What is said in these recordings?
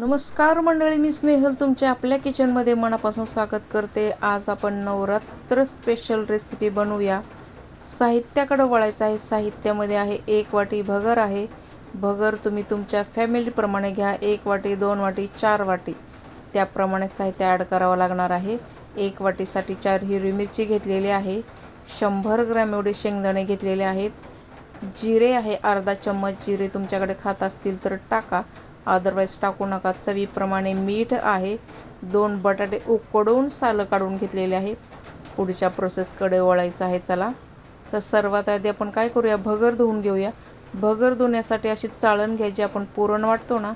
नमस्कार मंडळी मी स्नेहल. तुमच्या आपल्या किचनमध्ये मनापासून स्वागत करते. आज आपण नवरात्र स्पेशल रेसिपी बनवूया. साहित्याकडं वळायचं आहे. साहित्यामध्ये आहे एक वाटी भगर आहे. भगर तुम्ही तुमच्या फॅमिलीप्रमाणे घ्या. एक वाटी दोन वाटी चार वाटी. त्याप्रमाणे साहित्य ॲड करावं लागणार आहे. एक वाटीसाठी चार हिरवी मिरची घेतलेली आहे. शंभर ग्रॅम एवढे शेंगदाणे घेतलेले आहेत. जिरे आहे अर्धा चम्मच. जिरे तुमच्याकडे खात असतील तर टाका. अदरवाईज टाकू नका. चवीप्रमाणे मीठ आहे. दोन बटाटे उकडून सालं काढून घेतलेले आहे. पुढच्या प्रोसेसकडे वळायचं आहे. चला. तर सर्वात आधी आपण काय करूया? भगर धुवून घेऊया. भगर धुण्यासाठी अशी चाळण घ्यायची आपण पुरण वाटतो ना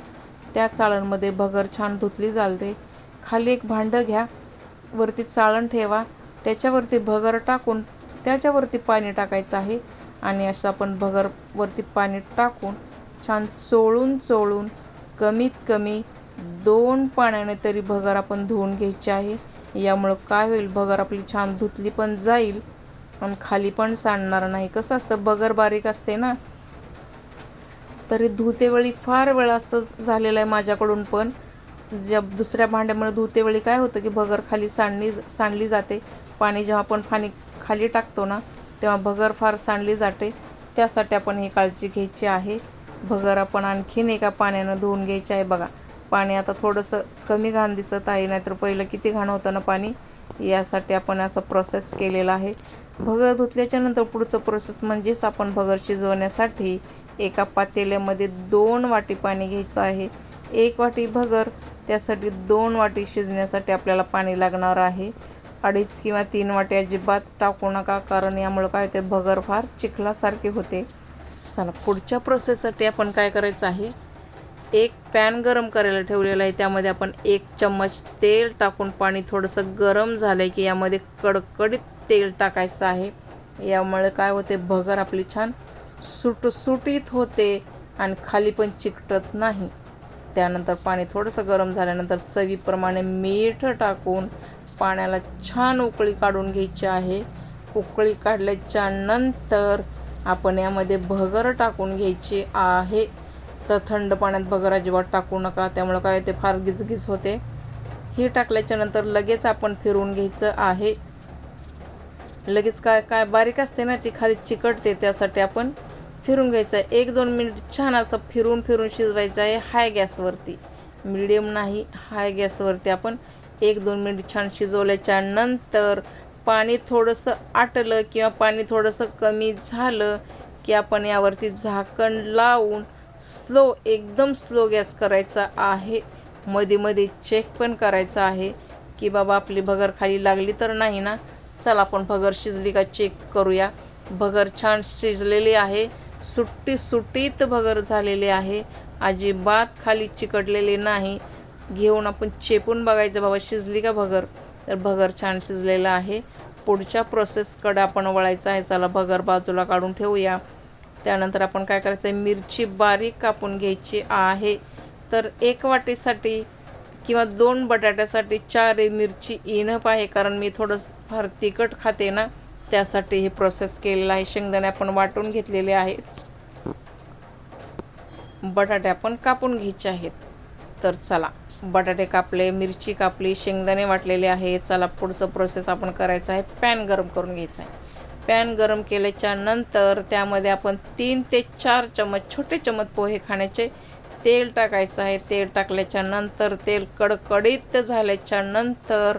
त्या चाळणमध्ये भगर छान धुतली चालते. खाली एक भांडं घ्या. वरती चाळण ठेवा. त्याच्यावरती भगर टाकून त्याच्यावरती पाणी टाकायचं आहे. आणि असं आपण भगरवरती पाणी टाकून छान चोळून चोळून कमीत कमी दोन पाण्याने तरी भगर आपण धुवून घ्यायची आहे. यामुळं काय होईल? भगर आपली छान धुतली पण जाईल आणि खाली पण सांडणार नाही. कसं असतं? भगर बारीक असते ना? तरी धुतेवेळी फार वेळा असं झालेलं आहे माझ्याकडून पण. ज्या दुसऱ्या भांड्यामुळे धुतेवेळी काय होतं की भगर खाली सांडली सांडली जाते. पाणी जेव्हा आपण पाणी खाली टाकतो ना तेव्हा भगर फार सांडली जाते. त्यासाठी आपण ही काळजी घ्यायची आहे. भगर आपण आणखीन एका पाण्यानं धुवून घ्यायचे आहे बघा. पाणी आता थोडंसं कमी घाण दिसत आहे नाहीतर पहिलं किती घाण होतं ना पाणी? यासाठी आपण असं प्रोसेस केलेला आहे. भगर धुतल्याच्या नंतर पुढचं प्रोसेस म्हणजेच आपण भगर शिजवण्यासाठी एका पातेल्यामध्ये दोन वाटी पाणी घ्यायचं आहे. एक वाटी भगर त्यासाठी दोन वाटी शिजण्यासाठी आपल्याला पाणी लागणार आहे. अडीच किंवा तीन वाटी अजिबात टाकू नका कारण यामुळं काय होते भगर फार चिखलासारखे होते. चला पुढच्या प्रोसेससाठी आपण काय करायचं आहे? एक पॅन गरम करायला ठेवलेला आहे. त्यामध्ये आपण एक चम्मच तेल टाकून पाणी थोडंसं गरम झालं आहे की यामध्ये कडकडीत तेल टाकायचं आहे. यामुळे काय होते? भगर आपली छान सुटसुटीत होते आणि खाली पण चिकटत नाही. त्यानंतर पाणी थोडंसं गरम झाल्यानंतर चवीप्रमाणे मीठ टाकून पाण्याला छान उकळी काढून घ्यायची आहे. उकळी काढल्याच्या नंतर आपण यामध्ये भगर टाकून घ्यायची आहे. तर थंड पाण्यात भगर अजिबात टाकू नका. त्यामुळं काय ते फार गिजगिज होते. ही टाकल्याच्या नंतर लगेच आपण फिरवून घ्यायचं आहे. लगेच काय काय बारीक असते ना ती खाली चिकटते त्यासाठी आपण फिरून घ्यायचं आहे. एक दोन मिनिट छान असं फिरून फिरून शिजवायचं आहे हाय गॅसवरती. मिडियम नाही हाय गॅसवरती आपण एक दोन मिनिट छान शिजवल्याच्या नंतर पाणी थोडंसं आटलं किंवा पाणी थोडंसं कमी झालं की आपण यावरती झाकण लावून स्लो एकदम स्लो गॅस करायचा आहे. मध्ये मध्ये चेक पण करायचा आहे की बाबा आपली भगर खाली लागली तर नाही ना? चला आपण भगर शिजली का चेक करूया. भगर छान शिजलेली आहे. सुट्टी सुटीत भगर झालेली आहे. अजिबात खाली चिकटलेली नाही. घेऊन आपण चेपून बघायचं बाबा शिजली का भगर? तर भगर छान शिजलेला आहे. पुढच्या प्रोसेसकडे आपण वळायचं आहे. चला भगर बाजूला काढून ठेवूया. त्यानंतर आपण काय करायचं आहे मिरची बारीक कापून घ्यायची आहे. तर एक वाटीसाठी किंवा दोन बटाट्यासाठी चार मिरची इनप आहे. कारण मी थोडं फार तिखट खाते ना त्यासाठी हे प्रोसेस केलेलं आहे. शेंगदाणे आपण वाटून घेतलेले आहेत. बटाटे आपण कापून घ्यायचे आहेत. तर चला. बटाटे कापले मिरची कापली शेंगदाणे वाटलेले आहे. चला पुढचं प्रोसेस आपण करायचं आहे. पॅन गरम करून घ्यायचं आहे. पॅन गरम केल्याच्यानंतर त्यामध्ये आपण तीन ते चार चमच छोटे चमच पोहे खाण्याचे तेल टाकायचं आहे. तेल टाकल्याच्या नंतर तेल कडकडीत झाल्याच्यानंतर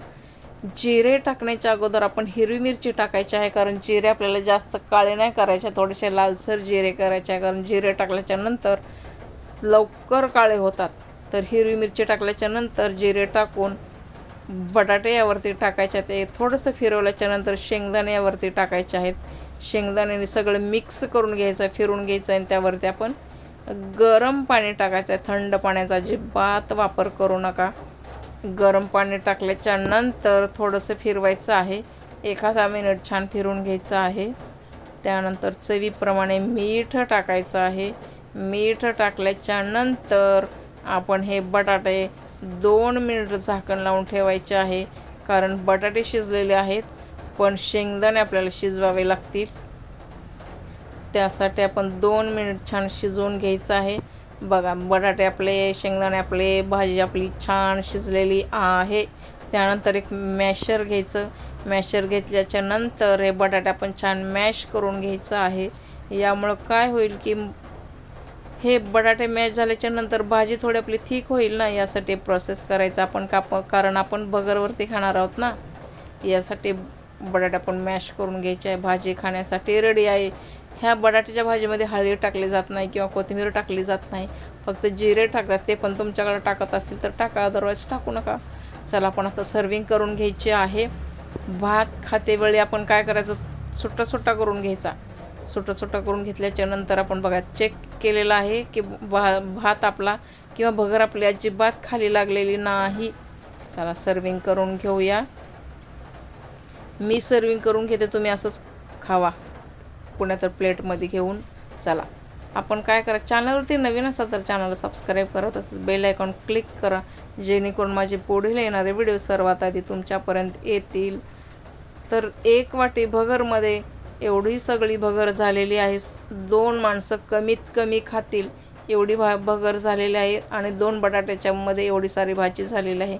जिरे टाकण्याच्या अगोदर आपण हिरवी मिरची टाकायची आहे. कारण जिरे आपल्याला जास्त काळे नाही करायचे थोडेसे लालसर जिरे करायचे आहे. कारण जिरे टाकल्याच्या नंतर लवकर काळे होतात. तर हिरवी मिरची टाकल्याच्या नंतर जिरे टाकून बटाटे यावरती टाकायचे ते थोडंसं फिरवल्याच्या नंतर शेंगदाणे यावरती टाकायचे आहेत. शेंगदाण्याने सगळं मिक्स करून घ्यायचं आहे फिरून घ्यायचं आहे आणि त्यावरती आपण गरम पाणी टाकायचं आहे. थंड पाण्याचा अजिबात वापर करू नका. गरम पाणी टाकल्याच्या नंतर थोडंसं फिरवायचं आहे. एखादा मिनिट छान फिरून घ्यायचं आहे. त्यानंतर चवीप्रमाणे मीठ टाकायचं आहे. मीठ टाकल्याच्या नंतर आपण हे बटाटे दोन मिनिट झाकण लावून ठेवायचे आहे. कारण बटाटे शिजलेले आहेत पण शेंगदाणे आपल्याला शिजवावे लागतील. त्यासाठी आपण दोन मिनिट छान शिजवून घ्यायचं आहे. बघा बटाटे आपले शेंगदाणे आपले भाजी आपली छान शिजलेली आहे. त्यानंतर एक मॅशर घ्यायचं. मॅशर घेतल्याच्या नंतर हे बटाटे आपण छान मॅश करून घ्यायचं आहे. यामुळं काय होईल की हे बटाटे मॅश झाल्याच्यानंतर भाजी थोडी आपली थिक होईल ना? यासाठी प्रोसेस करायचा आपण काप कारण आपण बगरवरती खाणार आहोत ना? यासाठी बटाटे आपण मॅश करून घ्यायचे आहे. भाजी खाण्यासाठी रेडी आहे. ह्या बटाट्याच्या भाजीमध्ये हळदी टाकली जात नाही किंवा कोथिंबीर टाकली जात नाही. फक्त जिरे टाकतात. ते पण तुमच्याकडे टाकत असतील तर टाका. अदरवाईज टाकू नका. चला आपण आता सर्विंग करून घ्यायचे आहे. भात खातेवेळी आपण काय करायचं? सुट्टा सुट्टा करून घ्यायचा. सुटं सुटं करून घेतल्याच्या नंतर आपण बघा चेक केलेला आहे की भा भात आपला किंवा भगर आपली अजिबात खाली लागलेली नाही. चला सर्विंग करून घेऊया. मी सर्विंग करून घेते तुम्ही असंच खावा. पुण्या तर प्लेटमध्ये घेऊन चला. आपण काय करा चॅनलवरती नवीन असाल तर चॅनलला सबस्क्राईब करत तसंच बेल आयकॉन क्लिक करा जेणेकरून माझे पुढील येणारे व्हिडिओ सर्वात आधी तुमच्यापर्यंत येतील. तर एक वाटी भगरमध्ये एवढी सगळी भगर झालेली आहे. दोन माणसं कमीत कमी खातील. एवढी भा भगर झालेली आहे आणि दोन बटाट्याच्यामध्ये एवढी सारी भाजी झालेली आहे.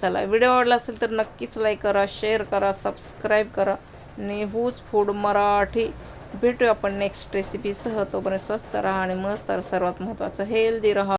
चला व्हिडिओ आवडला असेल तर नक्कीच लाईक करा शेअर करा सबस्क्राईब करा. नेहूज फूड मराठी भेटूया आपण नेक्स्ट रेसिपीसह तोपर्यंत स्वस्त राहा आणि मस्त सर्वात महत्त्वाचं हेल्दी राहा.